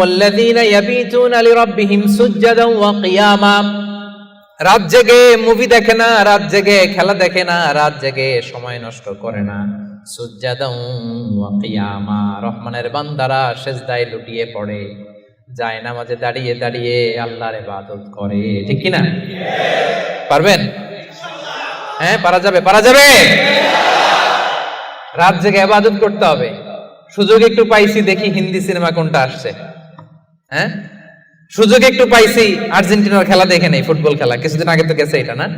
والذين يبيتون لربهم سجدا وقياما রাত জেগে মুভি দেখে না রাত জেগে খেলা দেখে না রাত জেগে সময় নষ্ট করে না সুজ্জাদাও ওয়া কিয়ামা রহমানের বান্দারা সেজদায় লুটিয়ে পড়ে যায় নামাজে দাঁড়িয়ে দাঁড়িয়ে আল্লাহর ইবাদত করে ঠিক কি না পারবেন হ্যাঁ পারা যাবে পারা যাবে রাত জেগে ইবাদত করতে হবে সুযোগ একটু পাইছি দেখি হিন্দি সিনেমা কোনটা আসছে হ্যাঁ? সুযোগ একটু পাইছি। আর্জেন্টিনার খেলা দেখে নেই, ফুটবল খেলা। কিছুদিন আগে তো গেছে এটা, না?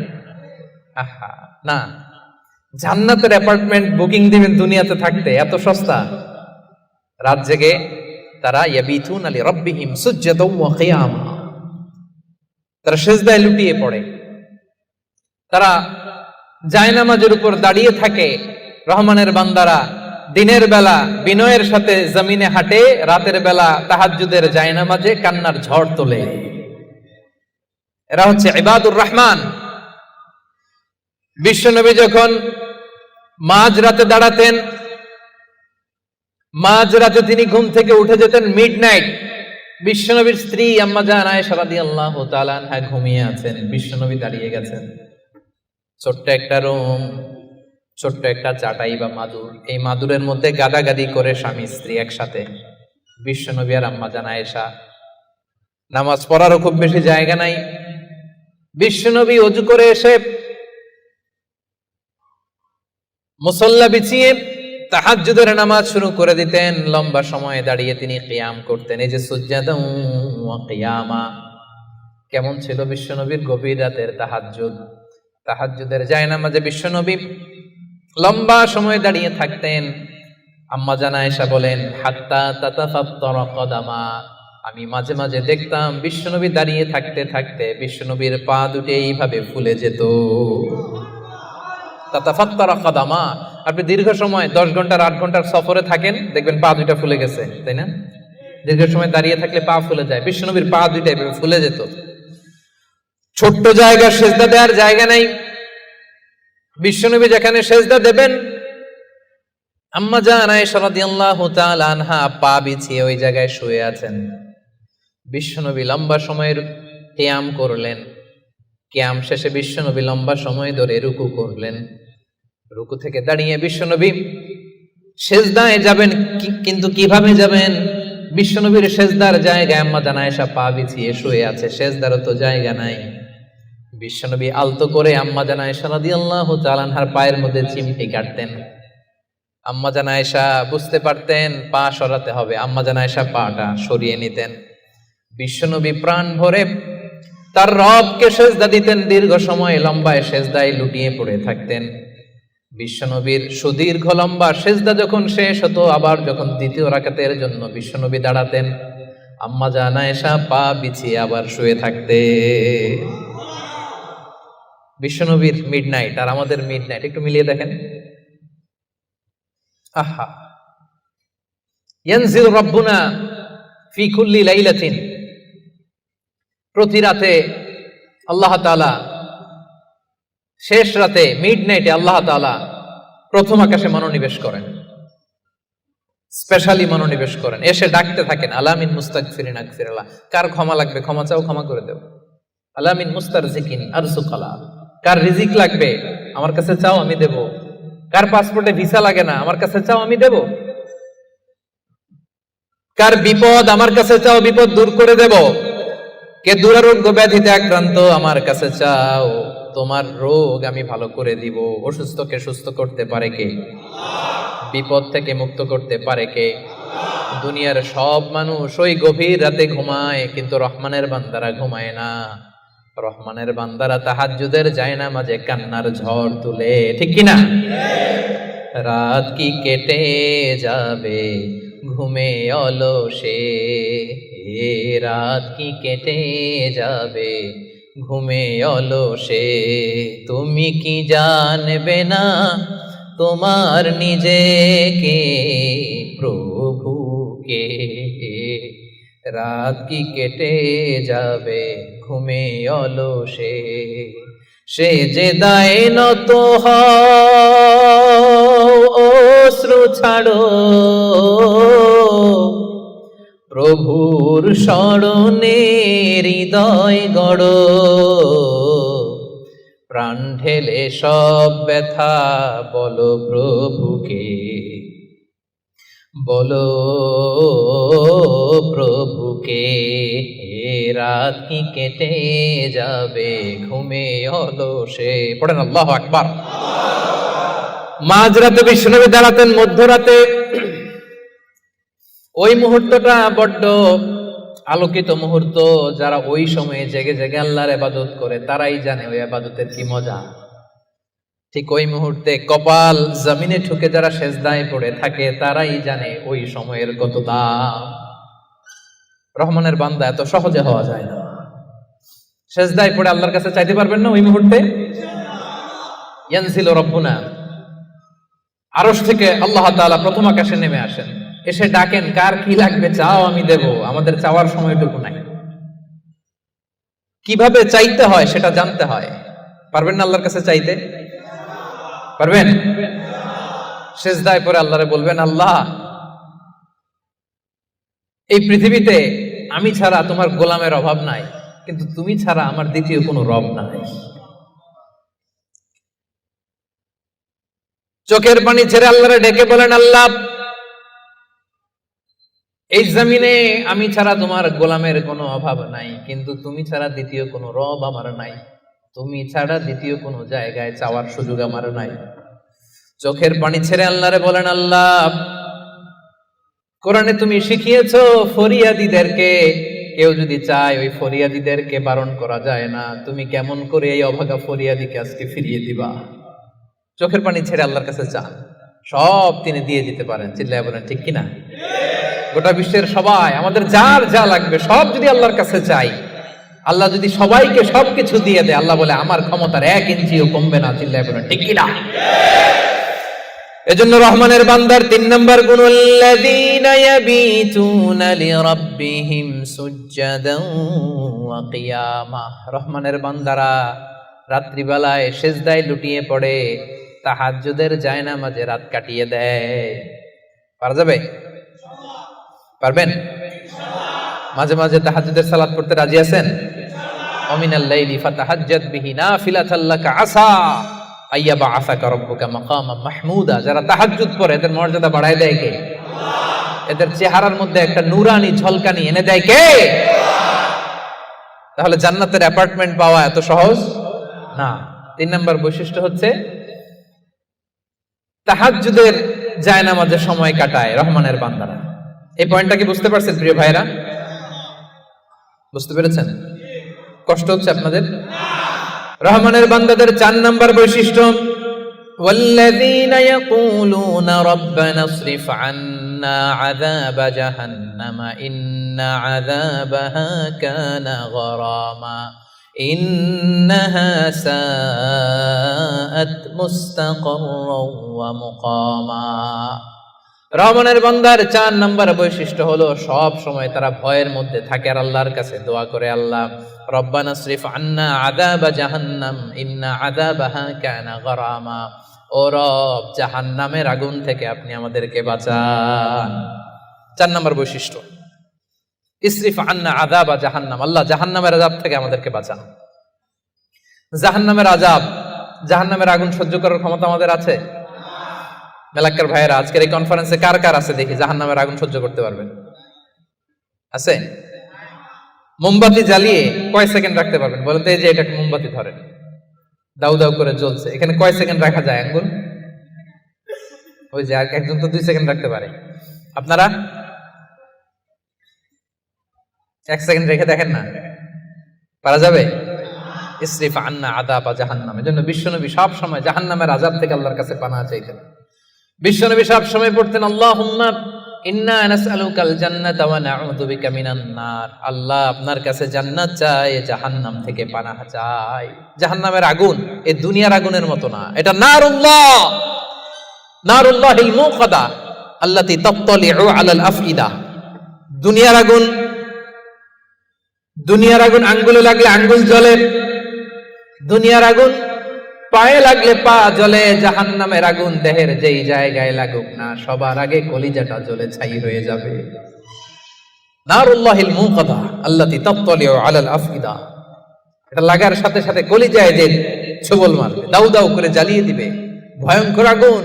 আহা, না। জান্নাতের অ্যাপার্টমেন্ট বুকিং দিবেন দুনিয়াতে থাকতে, এত সস্তা। রাত জেগে তারা ইয়াবিথুন আলী রব্বিহিম সুজ্জাতাও ওয়া কিয়ামা তারা সেজদায় লুটিয়ে পড়ে। তারা জায়নামাজের উপর দাঁড়িয়ে থাকে, রহমানের বান্দারা। দিনের বেলা বিনয়ের সাথে জমিনে হাঁটে, রাতের বেলা তাহাজ্জুদের জায়নামাজে কান্নার ঝড় তোলে। এরা হচ্ছে ইবাদুর রহমান। বিশ্বনবী যখন মাঝ রাতে দাঁড়াতেন মাঝ রাতে তিনি ঘুম থেকে উঠে যেতেন মিড নাইট বিশ্বনবীর স্ত্রী আম্মা জান আয়েশা রাদিয়াল্লাহু ঘুমিয়ে আছেন। বিশ্বনবী দাঁড়িয়ে গেছেন। ছোট্ট একটা রুম ছোট্ট একটা চাটাই বা মাদুর। এই মাদুরের মধ্যে গাদাগাদি করে স্বামী, স্ত্রী একসাথে। বিশ্বনবী আর আম্মা জান আয়েশা নামাজ পড়ারও খুব বেশি জায়গা নাই। বিশ্বনবী অজু করে এসে মুসল্লা বিছিয়ে তাহাজ্জুদের নামাজ শুরু করে দিতেন। লম্বা সময়ে দাঁড়িয়ে তিনি কিয়াম করতেন। এই যে কিয়ামা। কেমন ছিল বিশ্বনবীর গভীর রাতের তাহাজ্জুদ? তাহাজ্জুদের যায় নামাজে বিশ্বনবী লম্বা সময় দাঁড়িয়ে থাকতেন। আম্মা জানা এসা বলেন, হাত্তা তাতাফাত্তর কদামা। আমি মাঝে মাঝে দেখতাম বিশ্বনবী দাঁড়িয়ে থাকতে থাকতে বিশ্বনবীর পা দুটি এইভাবে ফুলে যেত। তাতাফাত্তর কদামা। আপনি দীর্ঘ সময়, দশ ঘণ্টার আট ঘণ্টার সফরে থাকেন, দেখবেন পা দুইটা ফুলে গেছে, তাই না? দীর্ঘ সময় দাঁড়িয়ে থাকলে পা ফুলে যায়, বিশ্বনবীর পা দুইটা এভাবে ফুলে যেত। ছোট্ট জায়গা সেজদা দেওয়ার জায়গা নাই। বিশ্বনবী যেখানে সেজদা দেবেন, আম্মা জান আয়েশা রাদিয়াল্লাহু আনহা পা বিছিয়ে ওই জায়গায় শুয়ে আছেন। বিশ্বনবী লম্বা সময়ের কিয়াম করলেন। কিয়াম শেষে বিশ্বনবী লম্বা সময় ধরে রুকু করলেন। রুকু থেকে দাঁড়িয়ে বিশ্বনবী, সেজদায় যাবেন কিন্তু কীভাবে যাবেন? বিশ্বনবীর সেজদার জায়গায় আম্মা জান আয়েশা পা বিছিয়ে শুয়ে আছে, সেজদারও তো জায়গা নাই। বিশ্বনবী আলতো করে আম্মা জানা এসা রাদিয়াল্লাহু তাআলা আনহার পায়ের মধ্যে চিমটি কাটতেন। আম্মা জানা এসা বুঝতে পারতেন, পা সরাতে হবে। আম্মা জানা এসা পাটা সরিয়ে নিতেন। বিশ্বনবী প্রাণ ভরে তার রবকে সেজদা দিতেন। দীর্ঘ সময় লম্বায় সেজদায় লুটিয়ে পড়ে থাকতেন। বিশ্বনবীর সুদীর্ঘ লম্বা সেজদা যখন শেষ হতো, আবার যখন দ্বিতীয় রাকাতের জন্য বিশ্বনবী দাঁড়াতেন, আম্মা জানা এসা পা বিছিয়ে আবার শুয়ে থাকতে বিশ্বনবীর মিড নাইট আর আমাদের মিড নাইট একটু মিলিয়ে দেখেন। আহা। ইয়ানজিল রব্বুনা ফি কুল্লি লাইলাতিন। প্রতি রাতে আল্লাহ তাআলা, শেষ রাতে মিড নাইটে আল্লাহ তাআলা প্রথম আকাশে মনোনিবেশ করেন। স্পেশালি মনোনিবেশ করেন। এসে ডাকতে থাকেন, আলামিন মুস্তাগফিরিন আকফিরাল্লাহ কার ক্ষমা লাগবে? ক্ষমা চাও, ক্ষমা করে দেব আলামিন মুস্তারজিকিন আরসুকালা কার রিজিক লাগবে? আমার কাছে চাও, আমি দেব। কার পাসপোর্টে ভিসা লাগে না, আমার কাছে চাও, আমি দেব। কার বিপদ, আমার কাছে চাও, বিপদ দূর করে দেব। কে দুরারোগ্য ব্যাধিতে আক্রান্ত, আমার কাছে চাও, তোমার রোগ আমি ভালো করে দিব। অসুস্থকে সুস্থ করতে পারে কে? বিপদ থেকে মুক্ত করতে পারে কে? দুনিয়ার সব মানুষ ওই গভীর রাতে ঘুমায়, কিন্তু রহমানের বান্দারা ঘুমায় না। রহমানের বান্দারা তাহাজ্জুদের যায় না মাঝে কান্নার ঝড় তুলে, ঠিক কিনা রাত কি কেটে যাবে, ঘুমে অলসে? এ রাত কি কেটে যাবে, ঘুমে অলসে? তুমি কি জানবে না তোমার নিজেকে, প্রভুকে? রাত কি কেটে যাবে? ঘুমে অলসে। সে সে যে দায় নত অশ্রু ছাড়ো। প্রভুর স্মরণে হৃদয় গড়। প্রাণ ঢেলে সব ব্যথা বলো প্রভুকে। বলো, প্রভুকে রাত কি কেটে যাবে? ঘুমে অলসে। পড়েন আল্লাহ আকবার। মাঝরাতে বিষ্ণুনবী দাঁড়াতেন মধ্যরাতে, ওই মুহূর্তটা বড্ড আলোকিত মুহূর্ত। যারা ওই সময়ে জেগে জেগে আল্লাহর ইবাদত করে, তারাই জানে ওই ইবাদতের কি মজা। ঠিক ওই মুহূর্তে কপাল জমিনে ঠুকে যারা সেজদায় পড়ে থাকে, তারাই জানে ওই সময়ের কত দাম। রহমানের বান্দা, এত সহজে হওয়া যায় না। সেজদায় পড়ে আল্লাহর কাছে চাইতে পারবেন না ওই মুহূর্তে? ইয়ানসিল রব্বুনা। আরশ থেকে আল্লাহ তাআলা প্রথম আকাশে নেমে আসেন। এসে ডাকেন, কার কি লাগবে? চাও, আমি দেব। আমাদের চাওয়ার সময়টুকু নাই। কীভাবে চাইতে হয় সেটা জানতে হয়। পারবেন না আল্লাহর কাছে চাইতে? পারবেন? শেষদায় পরে আল্লাহরে বলবেন, আল্লাহ, এই পৃথিবীতে আমি ছাড়া তোমার গোলামের অভাব নাই, কিন্তু তুমি ছাড়া আমার দ্বিতীয় কোনো রব নাই। চোখের পানি ছেড়ে আল্লাহরে ডেকে বলেন, আল্লাহ, এই জমিনে আমি ছাড়া তোমার গোলামের কোনো অভাব নাই, কিন্তু তুমি ছাড়া দ্বিতীয় কোনো রব আমার নাই। তুমি ছাড়া দ্বিতীয় কোনো জায়গায় চাওয়ার সুযোগ আমার নাই। চোখের পানি ছেড়ে আল্লাহরে বলেন, আল্লাহ, কোরআনে তুমি শিখিয়েছ ফরিয়াদিদেরকে, কেউ যদি চায় ওই ফরিয়াদিদেরকে বারণ করা যায় না, তুমি কেমন করে এই অভাগা ফরিয়াদিকে আজকে ফিরিয়ে দিবা? চোখের পানি ছেড়ে আল্লাহর কাছে চান সব তিনি দিয়ে দিতে পারেন। চিল্লায় বলেন, ঠিক কিনা গোটা বিশ্বের সবাই, আমাদের যার যা লাগবে, সব যদি আল্লাহর কাছে চাই আল্লাহ যদি সবাইকে সবকিছু দিয়ে দেয়, আল্লাহ বলে, আমার ক্ষমতার এক ইঞ্চিও কমবে না চিল্লায় বলেন, ঠিক কিনা? এজন্য রহমানের বান্দার তিন নম্বর গুণ, আল্লাযীনা ইয়াবিতুনা লিরাব্বিহিম ওয়া কিয়ামা রহমানের বান্দারা রাত্রিবেলায় সেজদায় লুটিয়ে পড়ে, তাহাজ্জুদের জায়নামাজে রাত কাটিয়ে দেয়। পারা যাবে? পারবেন? মাঝে মাঝে তাহাজ্জুদের সালাত পড়তে রাজি আছেন? ফাতাহাজ্জাদ বিহি মাকামা মাহমুদা। যারা তাহাজ্জুদ পড়ে, এদের মর্যাদা বাড়ায় দেয় কে? এদের চেহারার মধ্যে একটা নুরানি ঝলকানি এনে দেয় কে? তাহলে জান্নাতের অ্যাপার্টমেন্ট পাওয়া এত সহজ? না। তিন নম্বর বৈশিষ্ট্য হচ্ছে, তাহাজ্জুদের জায়নামাজের সময় কাটায় রহমানের বান্দারা। এই পয়েন্টটা কি বুঝতে পারছেন প্রিয় ভাইরা বুঝতে পেরেছেন কষ্ট হচ্ছে আপনাদের রহমানের বান্দাদের চার নাম্বার বৈশিষ্ট্য والذين يقولون ربنا اصرف عنا عذاب جهنم إن عذابها كان غراما إنها ساءت مستقرا ومقاما রহমানের বান্দার চার নাম্বার বৈশিষ্ট্য হলো, সব সময় তারা ভয়ের মধ্যে থাকে আর আল্লাহর কাছে দোয়া করে আল্লাহ, রব্বানা শরীফ আন্না আদাবা জাহান্নাম, ইন্না আদাবাহা কানা গরামা। ও রব, জাহান্নামের আগুন থেকে আপনি আমাদেরকে বাঁচান। চার নাম্বার বৈশিষ্ট্য, ইসরিফ আন্না আদা বা জাহান্নাম, আল্লাহ জাহান্নামের আজাব থেকে আমাদেরকে বাঁচান। জাহান্নামের আজাব জাহান্নামের আগুন সহ্য করার ক্ষমতা আমাদের আছে? মেলাক্কার ভাইয়েরা, আজকের এই কনফারেন্সে কার কার আছে দেখি জাহান নামের আগুন সহ্য করতে পারবেন আছে? মোমবাতি জ্বালিয়ে কয় সেকেন্ড রাখতে পারবেন? বলেন তো এই যে এটা মোমবাতি ধরেন। দাউ দাউ করে জ্বলছে। এখানে কয় সেকেন্ড রাখা যায়? আঙ্গুল? ওই যে একজন তো দুই সেকেন্ড রাখতে পারে। আপনারা? এক সেকেন্ড রেখে দেখেন না? পারা যাবে? ইসরিফ আন্না আদাব জাহান্নাম। এজন্য বিশ্বনবী সব সময় জাহান্নামের আজাব থেকে আল্লাহর কাছে পানা চাইতেন। বিশ্বনবী সব সময় পড়তেন, আল্লাহুম্মা ইন্না নাসআলুকাল জান্নাতা ওয়া নাউযু বিকা মিনান আল্লাহ আপনার কাছে জান্নাত চাই জাহান্নাম থেকে পানাহ চাই জাহান্নামের আগুন এই দুনিয়ার আগুনের মতো না। এটা নারুল্লাহ। নারুল্লাহিল মুকাদা আল্লাতী তাত্তালিউ আলাল আফইদা। দুনিয়ার আগুন দুনিয়ার আগুন আঙ্গুলে লাগলে আঙ্গুল জ্বলে। দুনিয়ার আগুন পায়ে লাগলে পা জ্বলে জাহান নামের আগুন দেহের যেই জায়গায় লাগুক না, সবার আগে কলিজাটা জ্বলে ছাই হয়ে যাবে। নারুল্লাহিল আলাল আফইদা। এটা লাগার সাথে সাথে কলিজায় যে ছবল মারবে, দাউ দাউ করে জ্বালিয়ে দিবে। ভয়ঙ্কর আগুন।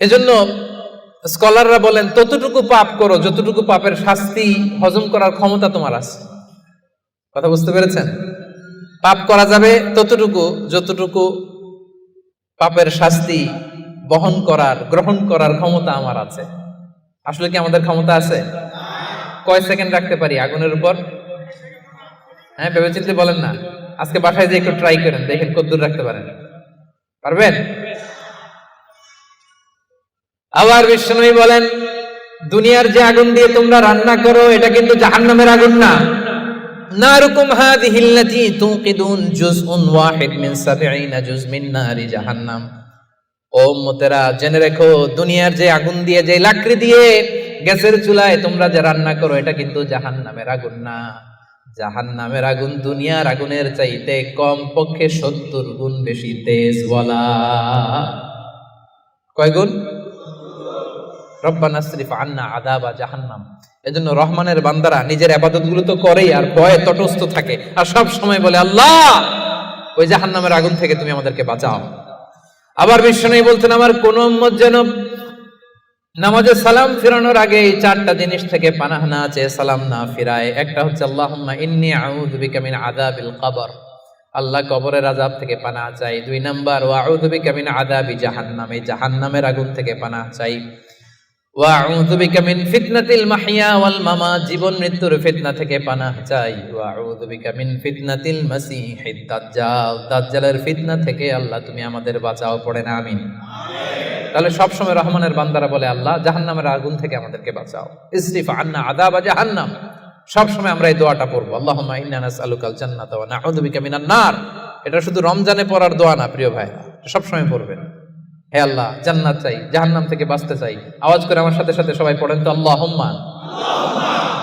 এজন্য স্কলাররা বলেন, ততটুকু পাপ করো, যতটুকু পাপের শাস্তি হজম করার ক্ষমতা তোমার আছে। কথা বুঝতে পেরেছেন? পাপ করা যাবে ততটুকু, যতটুকু পাপের শাস্তি বহন করার, গ্রহণ করার ক্ষমতা আমার আছে। আসলে কি আমাদের ক্ষমতা আছে? কয় সেকেন্ড রাখতে পারি আগুনের উপর? হ্যাঁ ভেবে চিন্তে বলেন না। আজকে বাসায় যে একটু ট্রাই করেন, দেখেন কদ্দূর রাখতে পারেন। পারবেন? আবার বিষ্ণুই বলেন, দুনিয়ার যে আগুন দিয়ে তোমরা রান্না করো, এটা কিন্তু জাহান্নামের আগুন না। নারুকুম হাদিহি আল্লাতী তুকিদুন জুজউন ওয়াহিদ মিন 70 জুজ মিন নারি জাহান্নাম। ও উম্মতেরা, জেনে রেখো, দুনিয়ার যে আগুন দিয়ে, যে লাকড়ি দিয়ে গ্যাসের চুলায় তোমরা যে রান্না করো, এটা কিন্তু জাহান্নামের আগুন না। জাহান্নামের আগুন দুনিয়ার আগুনের চাইতে কম পক্ষে সত্তর গুণ বেশি তেজ বলা কয় গুণ? রব্বানা শরীফ আন্না আদাবা জাহান্নাম। এজন্য রহমানের বান্দারা নিজের আবাদতগুলো তো করেই আর ভয়ে তটস্থ থাকে। আর সব সময় বলে, আল্লাহ, ওই জাহান্নামের আগুন থেকে তুমি আমাদেরকে বাঁচাও। আবার বিষ্ণু বলতেন আমার কোন যেন নামাজে সালাম ফিরানোর আগে এই চারটা জিনিস থেকে পানাহ না চেয়ে সালাম না ফিরায়। একটা হচ্ছে, আল্লাহুম্মা ইন্নী আউযু বিকা মিন কবর। আল্লাহ কবরের আযাব থেকে পানা চাই। দুই নাম্বার, ওয়া আউযু বিকা মিন আযাবি জাহান্নাম। এই জাহান্নামের আগুন থেকে পানা চাই। ওয়া আউযু বিকা মিন ফিতনাতিল মাহইয়া ওয়াল মামাত জীবন মৃত্যুর ফিতনা থেকে পানাহ চাই। ওয়া আউযু বিকা মিন ফিতনাতিল মাসীহিদ দাজ্জাল দাজ্জালের ফিতনা থেকে আল্লাহ তুমি আমাদের বাঁচাও পড়ে না আমিন। তাহলে সবসময় রহমানের বান্দারা বলে আল্লাহ জাহান্নামের আগুন থেকে আমাদেরকে বাঁচাও। ইসরিফ আন্না আদাব জাহান্নাম। সবসময় আমরা এই দোয়াটা পড়ব। আল্লাহুম্মা ইন্না নাসআলুকাল জান্নাতা ওয়া নাউযু বিকা মিনান নার। এটা শুধু রমজানে পড়ার দোয়া না প্রিয় ভাই সবসময় পড়বেন। হে আল্লাহ, জান্নাত চাই, জাহান্নাম থেকে বাঁচতে চাই। আওয়াজ করে আমার সাথে সাথে সবাই পড়েন তো, আল্লাহুম্মা।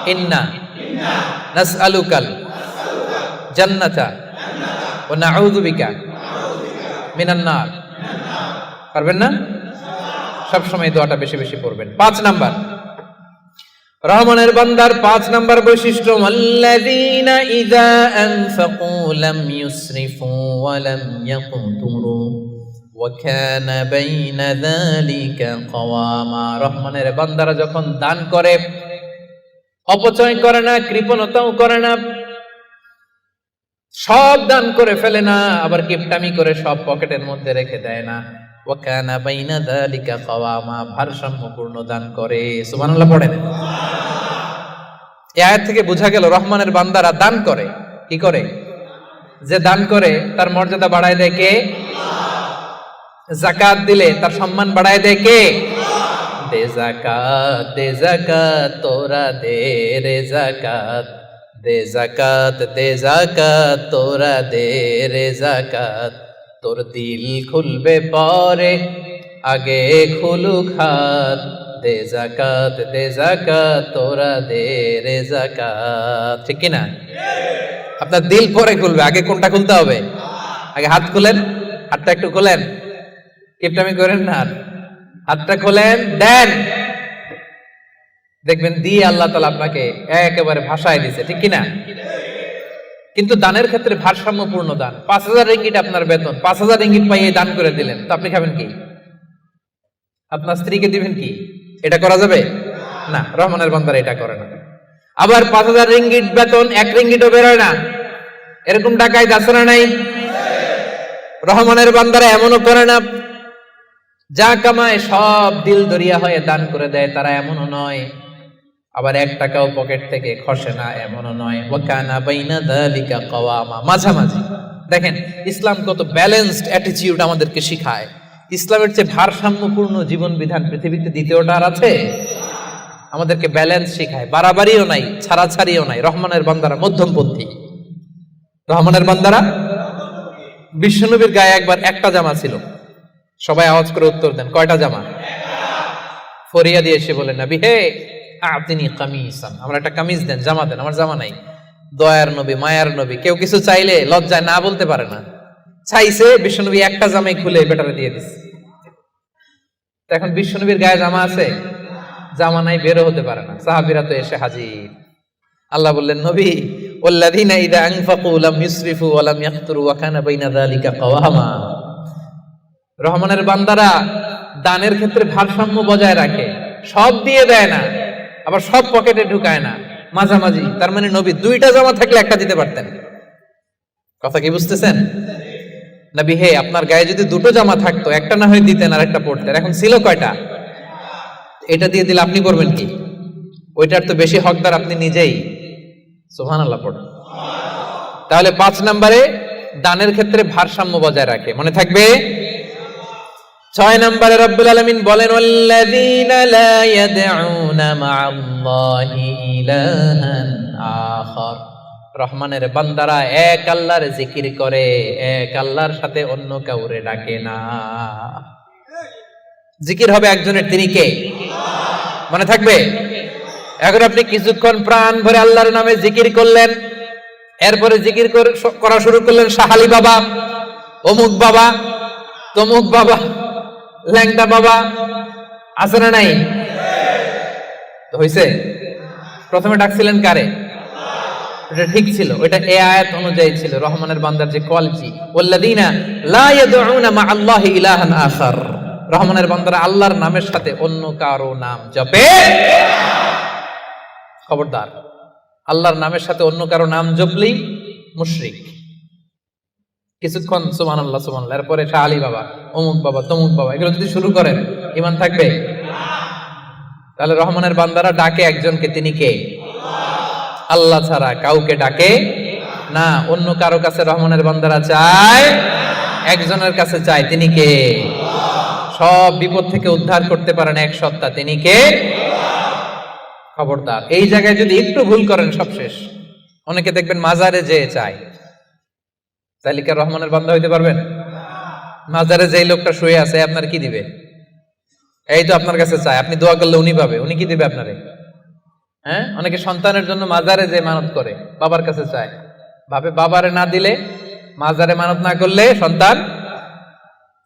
ইন্না নাসআলুকাল জান্নাতা ওয়া নাউযু বিকা মিনান পারবেন না? সবসময় দোয়াটা বেশি বেশি পড়বেন। পাঁচ নাম্বার। রহমানের বান্দার পাঁচ নাম্বার বৈশিষ্ট্য, আল্লাযীনা ইযা আনফাকু লাম ইউসরিফু ওয়া লাম ওয়া কানা বাইনা যালিকা রহমানের বান্দারা যখন দান করে, অপচয় করে না, কৃপণতাও করে না, সব দান করে ফেলে না, আবার কিপটামি করে সব পকেটের মধ্যে রেখে দেয় না। ওয়াকানা বাইনা যালিকা কাওয়ামা ভারসাম্যপূর্ণ দান করে। সুবহানাল্লাহ, পড়েন। এই আয়াত থেকে বোঝা গেল, রহমানের বান্দারা দান করে। কি করে? যে দান করে, তার মর্যাদা বাড়ায় দেয় কে? জাকাত দিলে তার সম্মান বাড়ায় দেয় কে? দে জাকাত দে জাকাত, তোরা দে রে জাকাত। দে জাকাত দে জাকাত, তোরা দে রে জাকাত। তোর দিল খুলবে পরে, আগে খুলুক হাত। দে জাকাত দে জাকাত, তোরা দে রে জাকাত। ঠিক না আপনার দিল পরে খুলবে, আগে কোনটা খুলতে হবে? আগে হাত খুলেন, হাতটা একটু খোলেন। কিপটামি করেন না। হাতটা খোলেন, দেন। দেখবেন দিয়ে আল্লাহ তালা আপনাকে একেবারে ভাষায় দিছে, ঠিক কি না কিন্তু দানের ক্ষেত্রে ভারসাম্যপূর্ণ দান। পাঁচ হাজার রিঙ্গিট আপনার বেতন, পাঁচ হাজার রিঙ্গিট পাইয়ে দান করে দিলেন, তো আপনি খাবেন কি? আপনার স্ত্রীকে দিবেন কি? এটা করা যাবে? না, রহমানের বান্দারা এটা করে না। আবার পাঁচ হাজার রিঙ্গিট বেতন, এক রিঙ্গিটও বেরোয় না। এরকম টাকায় না নাই? রহমানের বান্দারা এমনও করে না। যা কামায় সব দিল দরিয়া হয়ে দান করে দেয়, তারা এমনও নয়। আবার এক টাকাও পকেট থেকে খসে না, এমনও নয়। ওয়াকানা বাইনা দালিকা কাওয়ামা। মাঝামাঝি। দেখেন, ইসলাম কত ব্যালেন্সড অ্যাটিটিউড আমাদেরকে শিখায়। ইসলামের চেয়ে ভারসাম্যপূর্ণ জীবন বিধান পৃথিবীতে দ্বিতীয়টা আর আছে? আমাদেরকে ব্যালেন্স শিখায়। বাড়াবাড়িও নাই, ছাড়াছাড়িও নাই। রহমানের বান্দারা মধ্যমপন্থী। রহমানের বান্দারা? বিশ্বনবীর গায়ে একবার একটা জামা ছিল। সবাই আওয়াজ করে উত্তর দেন। কয়টা জামা? ফরিয়া দিয়ে এসে বলেন নবী, হে আপনি কামিসান। আমার একটা কামিজ দেন, জামা দেন, আমার জামা নাই। দয়ার নবী, মায়ার নবী, কেউ কিছু চাইলে লজ্জায় না বলতে পারে না। চাইছে, বিশ্বনবী একটা জামাই খুলে বেটারে দিয়ে দিস এখন বিশ্বনবীর গায়ে জামা আছে? জামা নাই, বেরো হতে পারে না। সাহাবিরা তো এসে হাজির। আল্লাহ বললেন, নবী ওল্লাদিনা ইদা আংফাকু লাম ইউসরিফু ওয়া লাম ইয়াকতুরু ওয়া কানা বাইনা যালিকা কাওয়ামা। রহমানের বান্দারা দানের ক্ষেত্রে ভারসাম্য বজায় রাখে। সব দিয়ে দেয় না, আবার সব পকেটে ঢুকায় না। মাঝামাঝি, তার মানে নবী দুইটা জামা থাকলে একটা দিতে পারতেন। কথা কি বুঝতেছেন? নবী, হে, আপনার গায়ে যদি দুটো জামা থাকতো, একটা না হয় দিতেন আর একটা পড়তেন। এখন ছিল কয়টা? এটা দিয়ে দিলে আপনি করবেন কি? ওইটার তো বেশি হকদার আপনি নিজেই। সোহান আল্লাহ পড় তাহলে পাঁচ নম্বরে দানের ক্ষেত্রে ভারসাম্য বজায় রাখে। মনে থাকবে? ছয় নম্বরে রব্বুল আলমিন বলেন রহমানের বান্দারা, এক আল্লাহর জিকির করে, এক আল্লাহর সাথে অন্য কাউরে ডাকে না। জিকির হবে একজনের, তিনি কে? মনে থাকবে? এখন আপনি কিছুক্ষণ প্রাণ ভরে আল্লাহর নামে জিকির করলেন, এরপরে জিকির করা শুরু করলেন সাহালি বাবা, অমুক বাবা, তমুক বাবা। ল্যাংটা বাবা আছে না নাই? তো হইছে? প্রথমে ডাকছিলেন কারে? এটা ঠিক ছিল এটা এ আয়াত অনুযায়ী ছিল, রহমানের বান্দার যে কোয়ালিটি। ওয়াল্লাযীনা লা ইয়াদউনা মা আল্লাহি ইলাহান আখার। রহমানের বান্দারা আল্লাহর নামের সাথে অন্য কারও নাম জপে খবরদার, আল্লাহর নামের সাথে অন্য কারও নাম জপলেই মুশরিক। কিছুক্ষণ সুমান আল্লাহ সুমান এরপরে শাহ আলী বাবা, অমুক বাবা, তমুক বাবা, এগুলো যদি শুরু করেন, ইমান থাকবে? তাহলে রহমানের বান্দারা ডাকে একজনকে, তিনি কে? আল্লাহ ছাড়া কাউকে ডাকে না। অন্য কারও কাছে রহমানের বান্দারা চায়, একজনের কাছে চায়, তিনি কে? সব বিপদ থেকে উদ্ধার করতে পারেন এক সত্তা, তিনি কে? খবরদার। এই জায়গায় যদি একটু ভুল করেন সব শেষ অনেকে দেখবেন মাজারে যেয়ে চায়। তাহলে কি রহমানের বান্দা হইতে পারবেন? মাজারে যেই লোকটা শুয়ে আছে, আপনার কি দিবে? এই তো আপনার কাছে চায় আপনি দোয়া করলে উনি পাবে, উনি কি দিবে আপনারে? হ্যাঁ? অনেকে সন্তানের জন্য মাজারে যে মানত করে, বাবার কাছে চায়। ভাবে বাবারে না দিলে, মাজারে মানত না করলে সন্তান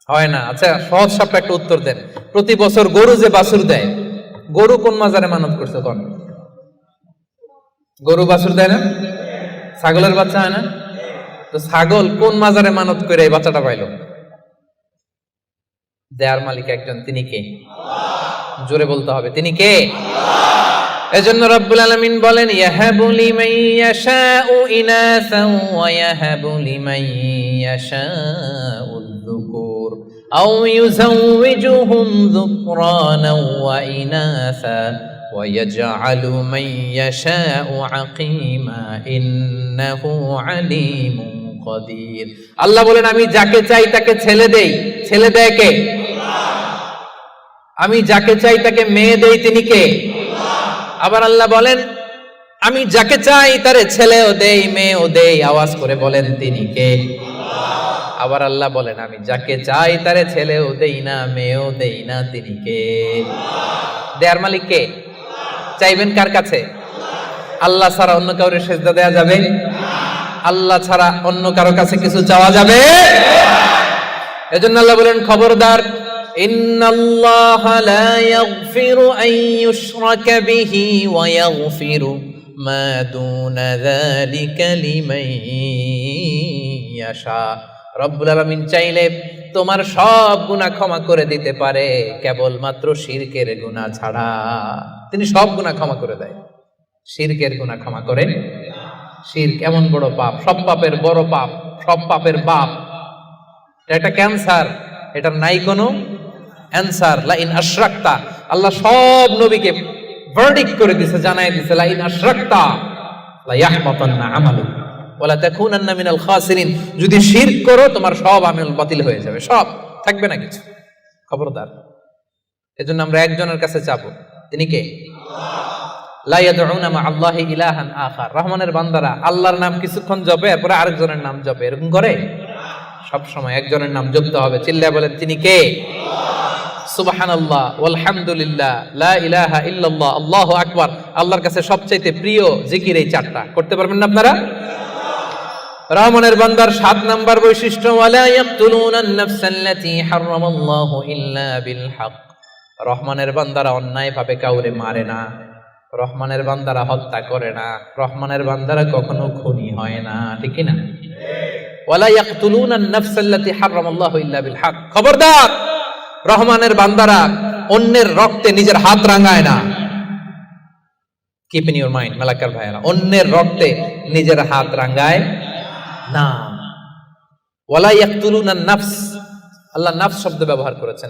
হয় না। আচ্ছা সহজ সাপটা একটা উত্তর দেন। প্রতি বছর গরু যে বাছুর দেয়, গরু কোন মাজারে মানত করছে? কোন? গরু বাছুর দেয় না? ছাগলের বাচ্চা হয় না? ছাগল কোন মাজারে মানত করে এই বাচ্চাটা পাইল? দেয়ার মালিক একজন তিনি কে? জোরে বলতে হবে তিনি কে? এজন্য রব্বুল আলামিন বলেন ইয়াহাবু লিমান ইয়াশাউ ইনাসাও ওয়া ইয়াহাবু লিমান ইয়াশাউ যুকুর। আও ইউজাউজুহুম যুকরানা ওয়া ইনাসা। ويجعل من يشاء عقيما إنه عليم قدير আল্লাহ বলেন আমি যাকে চাই তাকে ছেলে দেই ছেলে দেয় কে আমি যাকে চাই তাকে মেয়ে দেই তিনি কে আবার আল্লাহ বলেন আমি যাকে চাই তারে ছেলেও দেই মেয়েও দেই আওয়াজ করে বলেন তিনি কে আবার আল্লাহ বলেন আমি যাকে চাই তারে ছেলেও দেই না মেয়েও দেই না তিনি কে দেয়ার মালিক কে চাইবেন কার কাছে আল্লাহ ছাড়া অন্য কাউরে সেজদা দেয়া যাবে আল্লাহ ছাড়া অন্য কারো কাছে কিছু চাওয়া যাবে এজন্য আল্লাহ বলেন খবরদার إن الله لا يغفر أن يشرك به ويغفر ما دون ذلك لمن يشاء রব্বুল আলামিন চাইলে তোমার সব গুনাহ ক্ষমা করে দিতে পারে কেবলমাত্র শিরকের গুনাহ ছাড়া তিনি সব গুনাহ ক্ষমা করে দেয়। শিরকের গুনাহ ক্ষমা করে। শির কেমন বড় পাপ? সব পাপের বড় পাপ, সব পাপের বাপ। এটা ক্যান্সার এটার নাই কোনো অ্যান্সার লাইন আশরাক্তা। আল্লাহ সব নবীকে ভার্ডিক্ট করে দিছে জানাই দিছে, লাইন আশরাক্তা। যদি শিরক করো, তোমার সব আমল বাতিল হয়ে যাবে। সব। থাকবে না কিছু। খবরদার। এজন্য আমরা একজনের কাছে চাবো তিনি কে? রহমানের বান্দারা, আল্লাহর নাম কিছুক্ষণ জপে, এরপরে আরেকজনের নাম জপে। এরকম করে? সব সময় একজনের নাম জপতে হবে। চিল্লায় বলেন, তিনি কে? লা ইলাহা আল্লাহর কাছে সবচাইতে প্রিয় জিকির এই চারটা। করতে পারবেন না আপনারা? রহমানের বান্দার সাত নাম্বার বৈশিষ্ট্য রহমানের বান্দারা অন্যায় ভাবে কাউরে মারে না। রহমানের বান্দারা হত্যা করে না। রহমানের বান্দারা কখনো খুনি হয় না। ঠিক না ওয়ালা ইয়াকতুলুনা আন-নাফস রহমানের বান্দারা অন্যের রক্তে নিজের হাত রাঙায় না। কিপ ইউর মাইন্ড মালাকার ভাইয়েরা, অন্যের রক্তে নিজের হাত রাঙ্গায় না। ওয়ালা ইয়াকতুলুনা নাফস আল্লাহ নাফস শব্দ ব্যবহার করেছেন।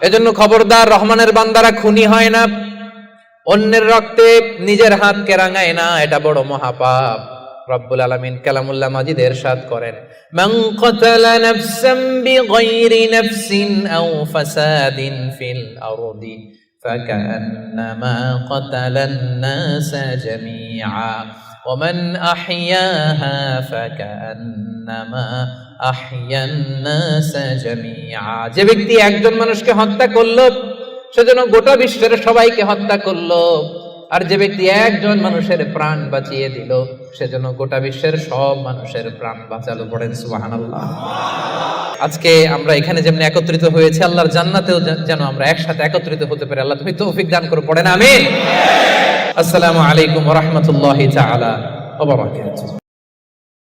এজন্য খবরদার রহমানের বান্দারা খুনি হয় না অন্যের রক্তে নিজের হাত কেরাঙায় না এটা বড় মহাপাপ রব্বুল আলামিন কালামুল্লাহ মাজিদ এরশাদ করেন মান ক্বাতালা নাফসান বিগাইরি নাফসিন আও ফাসাদিন ফিল আরদি فكأنما قتل الناس جميعا ومن أحياها فكأنما أحيا الناس جميعا যে ব্যক্তি একজন মানুষকে হত্যা করল, সেজন্য গোটা বিশ্বের সবাইকে হত্যা করল। আর যে ব্যক্তি একজন মানুষের প্রাণ বাঁচিয়ে দিল, সেজন্য গোটা বিশ্বের সব মানুষের প্রাণ বাঁচালো পড়েন সুবহানাল্লাহ। আজকে আমরা এখানে যেমন একত্রিত হয়েছে, আল্লাহর জান্নাতেও যেন আমরা একসাথে একত্রিত হতে পারি। আল্লাহ তুমি তৌফিক দান করে পড়েন আমিন। আসসালামু আলাইকুম রাহমাতুল্লাহি বারাকাতুহু।